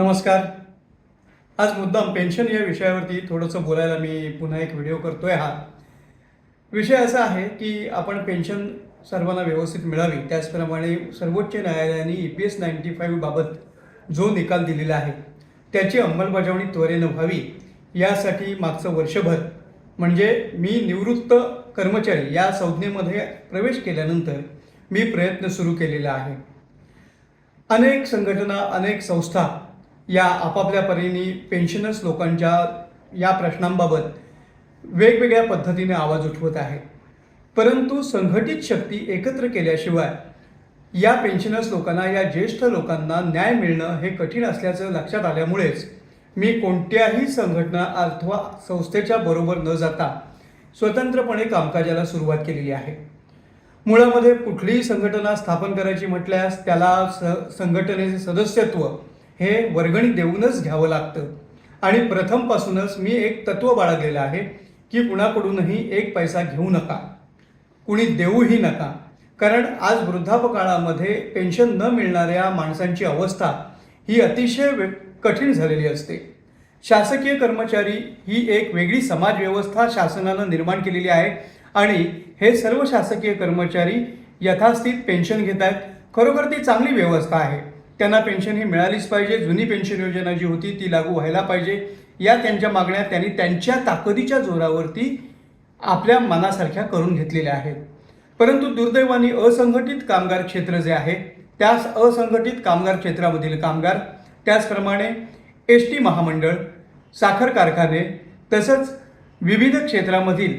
नमस्कार. आज मुद्दाम पेन्शन या विषयावरती थोडंसं बोलायला मी पुन्हा एक व्हिडिओ करतो आहे हा. विषय असा आहे की आपण पेन्शन सर्वांना व्यवस्थित मिळावी त्याचप्रमाणे सर्वोच्च न्यायालयाने E P S ninety five बाबत जो निकाल दिलेला आहे त्याची अंमलबजावणी त्वरेनं व्हावी यासाठी मागचं वर्षभर म्हणजे मी निवृत्त कर्मचारी या संज्ञेमध्ये प्रवेश केल्यानंतर मी प्रयत्न सुरू केलेला आहे. अनेक संघटना अनेक संस्था या आपापल्या परीने पेन्शनर्स लोकांच्या या प्रश्नांबाबत वेगवेगळ्या पद्धतीने आवाज उठवत आहेत परंतु संघटित शक्ती एकत्र केल्याशिवाय या पेन्शनर्स लोकांना या ज्येष्ठ लोकांना न्याय मिळणं हे कठीण असल्याचं लक्षात आल्यामुळेच मी कोणत्याही संघटना अथवा संस्थेच्या बरोबर न जाता स्वतंत्रपणे कामकाजाला सुरुवात केलेली आहे. मुळामध्ये कुठलीही संघटना स्थापन करायची म्हटल्यास त्याला स संघटनेचे सदस्यत्व हे वर्गणी देऊनच घ्यावं लागतं. आणि प्रथमपासूनच मी एक तत्त्व बाळगलेलं आहे की कुणाकडूनही एक पैसा घेऊ नका. कुणी देऊही नका. कारण आज वृद्धापकाळामध्ये पेन्शन न मिळणाऱ्या माणसांची अवस्था ही अतिशय वे- कठीण झालेली असते. शासकीय कर्मचारी ही एक वेगळी समाजव्यवस्था शासनानं निर्माण केलेली आहे आणि हे सर्व शासकीय कर्मचारी यथास्थित पेन्शन घेत आहेत खरोखर ती चांगली व्यवस्था आहे. त्यांना पेन्शन ही मिळालीच पाहिजे. जुनी पेन्शन योजना जी होती ती लागू व्हायला पाहिजे. या त्यांच्या मागण्या त्यांनी त्यांच्या ताकदीच्या जोरावरती आपल्या मनासारख्या करून घेतलेल्या आहेत. परंतु दुर्दैवाने असंघटित कामगार क्षेत्र जे आहे त्यास असंघटित कामगार क्षेत्रामधील कामगार त्याचप्रमाणे एस टी महामंडळ साखर कारखाने तसंच विविध क्षेत्रामधील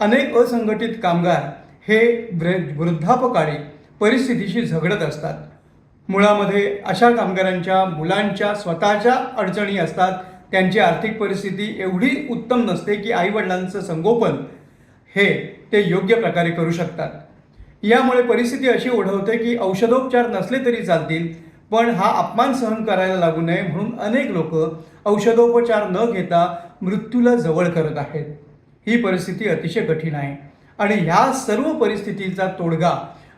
अनेक असंघटित कामगार हे वृ वृद्धापकाळी परिस्थितीशी झगडत असतात. मुळामध्ये अशा कामगारांच्या मुलांच्या स्वतःच्या अडचणी असतात त्यांची आर्थिक परिस्थिती एवढी उत्तम नसते की आईवडिलांचं संगोपन हे ते योग्य प्रकारे करू शकतात. यामुळे परिस्थिती अशी ओढवते की औषधोपचार नसले तरी चालतील पण हा अपमान सहन करायला लागू नये म्हणून अनेक लोक औषधोपचार न घेता मृत्यूला जवळ करत आहेत. ही परिस्थिती अतिशय कठीण आहे आणि ह्या सर्व परिस्थितीचा तोडगा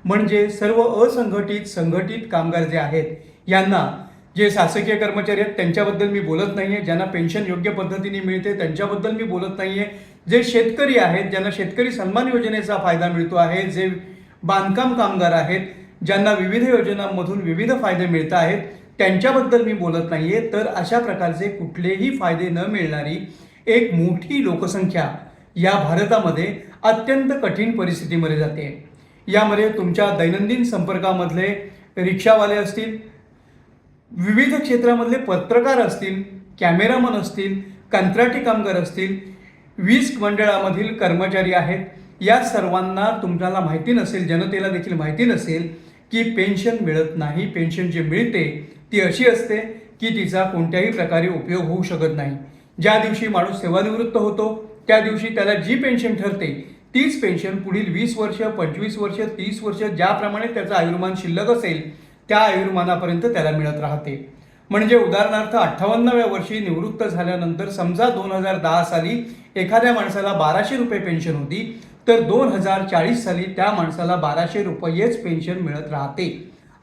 म्हणजे सर्व असंघटित संघटित कामगार जे आहेत यांना जे शासकीय कर्मचारी आहेत त्यांच्याबद्दल मी बोलत नाही आहे ज्यांना पेन्शन योग्य पद्धतीने मिळते त्यांच्याबद्दल मी बोलत नाही आहे जे शेतकरी आहेत ज्यांना शेतकरी सन्मान योजनेचा फायदा मिळतो आहे जे बांधकाम कामगार आहेत ज्यांना विविध योजनांमधून विविध फायदे मिळत आहेत त्यांच्याबद्दल मी बोलत नाही आहे तर अशा प्रकारचे कुठलेही फायदे न मिळणारी एक मोठी लोकसंख्या या भारतामध्ये अत्यंत कठीण परिस्थितीमध्ये जाते. यामध्ये तुमच्या दैनंदिन संपर्कामधले रिक्षावाले असतील विविध क्षेत्रामधले पत्रकार असतील कॅमेरामन असतील कंत्राटी कामगार असतील वीज मंडळामधील कर्मचारी आहेत. या सर्वांना तुम्हाला माहिती नसेल जनतेला देखील माहिती नसेल की पेन्शन मिळत नाही. पेन्शन जी मिळते ती अशी असते की तिचा कोणत्याही प्रकारे उपयोग होऊ शकत नाही. ज्या दिवशी माणूस सेवानिवृत्त होतो त्या दिवशी त्याला जी पेन्शन ठरते तीच पेन्शन पुढील वीस वर्ष पंचवीस वर्ष तीस वर्ष ज्याप्रमाणे त्याचं आयुर्मान शिल्लक असेल त्या आयुर्मानापर्यंत त्याला मिळत राहते. म्हणजे उदाहरणार्थ अठ्ठावन्नव्या वर्षी निवृत्त झाल्यानंतर समजा दोन हजार दहा साली एखाद्या माणसाला बाराशे रुपये पेन्शन होती तर दोन हजार चाळीस साली त्या माणसाला बाराशे रुपयेच पेन्शन मिळत राहते.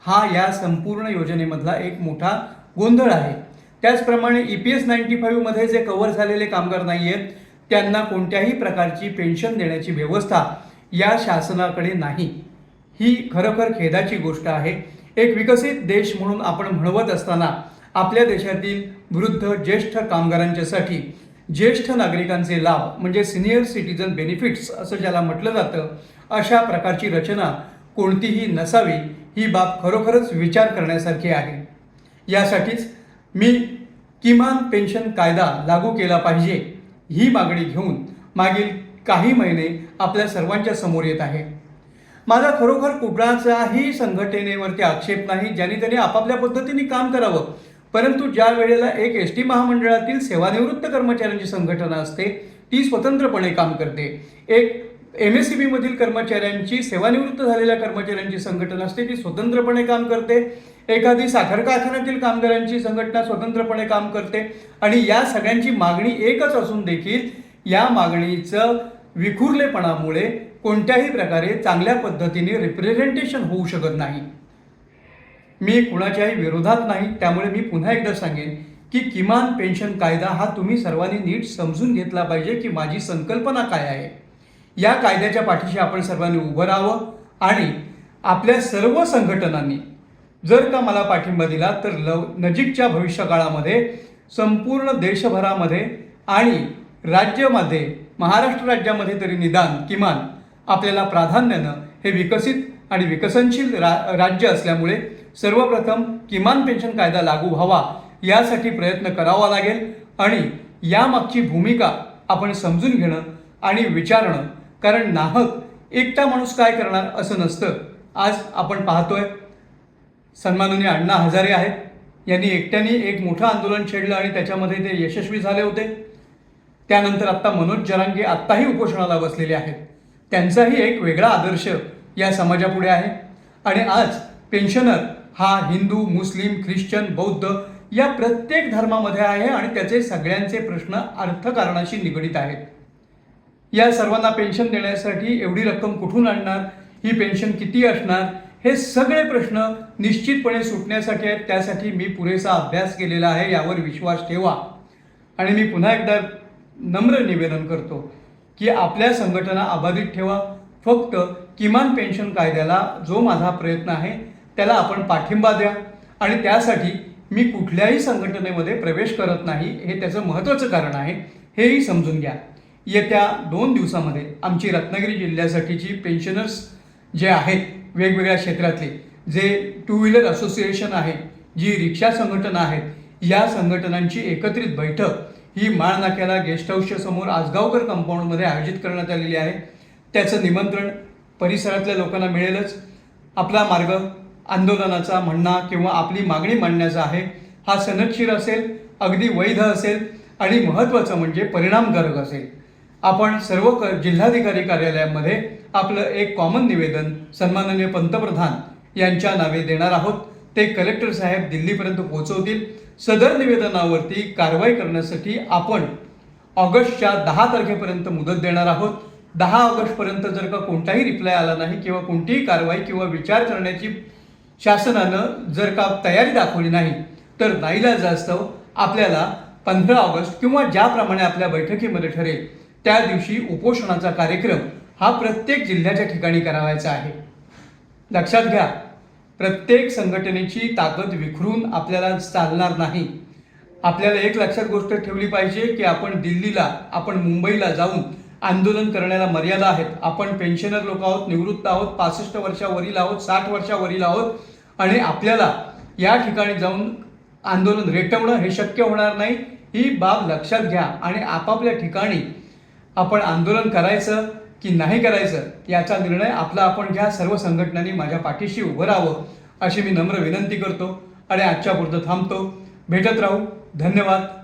हा या संपूर्ण योजनेमधला एक मोठा गोंधळ आहे. त्याचप्रमाणे ई पी एस नाईन्टी फाईव्हमध्ये जे कव्हर झालेले कामगार नाही आहेत त्यांना कोणत्याही प्रकारची पेन्शन देण्याची व्यवस्था या शासनाकडे नाही. ही खरोखर खेदाची गोष्ट आहे. एक विकसित देश म्हणून आपण म्हणवत असताना आपल्या देशातील वृद्ध ज्येष्ठ कामगारांच्यासाठी ज्येष्ठ नागरिकांचे लाभ म्हणजे सिनियर सिटीजन बेनिफिट्स असं ज्याला म्हटलं जातं अशा प्रकारची रचना कोणतीही नसावी ही बाब खरोखरच विचार करण्यासारखी आहे. यासाठीच मी किमान पेन्शन कायदा लागू केला पाहिजे. ही मागणी घेऊन मागील काही महिने आपल्या सर्वांच्या समोर येत आहे. माझा खरोखर कुठलाचाही संघटनेवरती आक्षेप नाही ज्यांनी त्यांनी आपापल्या पद्धतीने काम करावं. परंतु ज्या वेळेला एक एस टी महामंडळातील सेवानिवृत्त कर्मचाऱ्यांची संघटना असते ती स्वतंत्रपणे काम करते. एक एम एस सी बीमधील कर्मचाऱ्यांची सेवानिवृत्त झालेल्या कर्मचाऱ्यांची संघटना असते ती स्वतंत्रपणे काम करते. एखादी साखर कारखान्यातील कामगारांची संघटना स्वतंत्रपणे काम करते. आणि या सगळ्यांची मागणी एकच असून देखील या मागणीचं विखुरलेपणामुळे कोणत्याही प्रकारे चांगल्या पद्धतीने रिप्रेझेंटेशन होऊ शकत नाही. मी कुणाच्याही विरोधात नाही त्यामुळे मी पुन्हा एकदा सांगेन की किमान पेन्शन कायदा हा तुम्ही सर्वांनी नीट समजून घेतला पाहिजे की माझी संकल्पना काय आहे. या कायद्याच्या पाठीशी आपण सर्वांनी उभं राहावं आणि आपल्या सर्व संघटनांनी जर का मला पाठिंबा दिला तर लव नजीकच्या भविष्यकाळामध्ये संपूर्ण देशभरामध्ये आणि राज्यामध्ये महाराष्ट्र राज्यामध्ये तरी निदान किमान आपल्याला प्राधान्यानं हे विकसित आणि विकसनशील रा राज्य असल्यामुळे सर्वप्रथम किमान पेन्शन कायदा लागू व्हावा यासाठी प्रयत्न करावा लागेल आणि यामागची भूमिका आपण समजून घेणं आणि विचारणं कारण नाहक एकटा माणूस काय करणार असं नसतं. आज आपण पाहतोय सन्माननीय अण्णा हजारे आहेत. यांनी एकट्याने एक मोठं आंदोलन छेडलं आणि त्याच्यामध्ये ते यशस्वी झाले होते. त्यानंतर आत्ता मनोज जरांगे आत्ताही उपोषणाला बसलेले आहेत. त्यांचाही एक वेगळा आदर्श या समाजापुढे आहे. आणि आज पेन्शनर हा हिंदू मुस्लिम ख्रिश्चन बौद्ध या प्रत्येक धर्मामध्ये आहे आणि त्याचे सगळ्यांचे प्रश्न अर्थकारणाशी निगडीत आहेत. या सर्वांना पेन्शन देण्यासाठी एवढी रक्कम कुठून आणणार? ही पेन्शन किती असणार? हे सगळे प्रश्न निश्चितपणे सुटण्यासाठी आहेत. त्यासाठी मी पुरेसा अभ्यास केलेला आहे. यावर विश्वास ठेवा. आणि मी पुन्हा एकदा नम्र निवेदन करतो की आपल्या संघटना अबाधित ठेवा. फक्त किमान पेन्शन कायद्याला जो माझा प्रयत्न आहे त्याला आपण पाठिंबा द्या. आणि त्यासाठी मी कुठल्याही संघटनेमध्ये प्रवेश करत नाही. हे त्याचं महत्त्वाचं कारण आहे. हेही समजून घ्या. येत्या दोन दिवसामध्ये आमची रत्नागिरी जिल्ह्यासाठीची पेन्शनर्स जे आहेत वेगवेगळ्या क्षेत्रातले जे टू व्हीलर असोसिएशन आहे जी रिक्षा संघटना आहेत या संघटनांची एकत्रित बैठक ही माळनाक्याला गेस्ट हाऊसच्या समोर आसगावकर कंपाऊंडमध्ये आयोजित करण्यात आलेली आहे. त्याचं निमंत्रण परिसरातल्या लोकांना मिळेलच. आपला मार्ग आंदोलनाचा म्हणणा किंवा आपली मागणी मांडण्याचा आहे. हा सनदशीर असेल अगदी वैध असेल आणि महत्त्वाचं म्हणजे परिणामकारक असेल. आपण सर्व क जिल्हाधिकारी कार्यालयामध्ये आपलं एक कॉमन निवेदन सन्माननीय पंतप्रधान यांच्या नावे देणार आहोत. ते कलेक्टर साहेब दिल्लीपर्यंत पोहोचवतील. सदर निवेदनावरती कारवाई करण्यासाठी आपण ऑगस्टच्या दहा तारखेपर्यंत मुदत देणार आहोत. दहा ऑगस्टपर्यंत जर का कोणताही रिप्लाय आला नाही किंवा कोणतीही कारवाई किंवा विचार करण्याची शासनानं जर का तयारी दाखवली नाही तर नाईलाजास्तव आपल्याला पंधरा ऑगस्ट किंवा ज्याप्रमाणे आपल्या बैठकीमध्ये ठरेल त्या दिवशी उपोषणाचा कार्यक्रम हा प्रत्येक जिल्ह्याच्या ठिकाणी करावायचा आहे. लक्षात घ्या प्रत्येक संघटनेची ताकद विखरून आपल्याला चालणार नाही. आपल्याला एक लक्षात गोष्ट ठेवली पाहिजे की आपण दिल्लीला आपण मुंबईला जाऊन आंदोलन करण्याला मर्यादा आहेत. आपण पेन्शनर लोक आहोत निवृत्त आहोत पासष्ट वर्षावरील आहोत साठ वर्षावरील आहोत आणि आपल्याला या ठिकाणी जाऊन आंदोलन रेटवणं हे शक्य होणार नाही. ही बाब लक्षात घ्या आणि आपापल्या ठिकाणी आपण आंदोलन करायचं की नाही करायचं याचा निर्णय आपला आपण घ्या. सर्व संघटनांनी माझ्या पाठीशी उभं राहावं अशी मी नम्र विनंती करतो आणि आजच्या पुरतं थांबतो. भेटत राहू. धन्यवाद.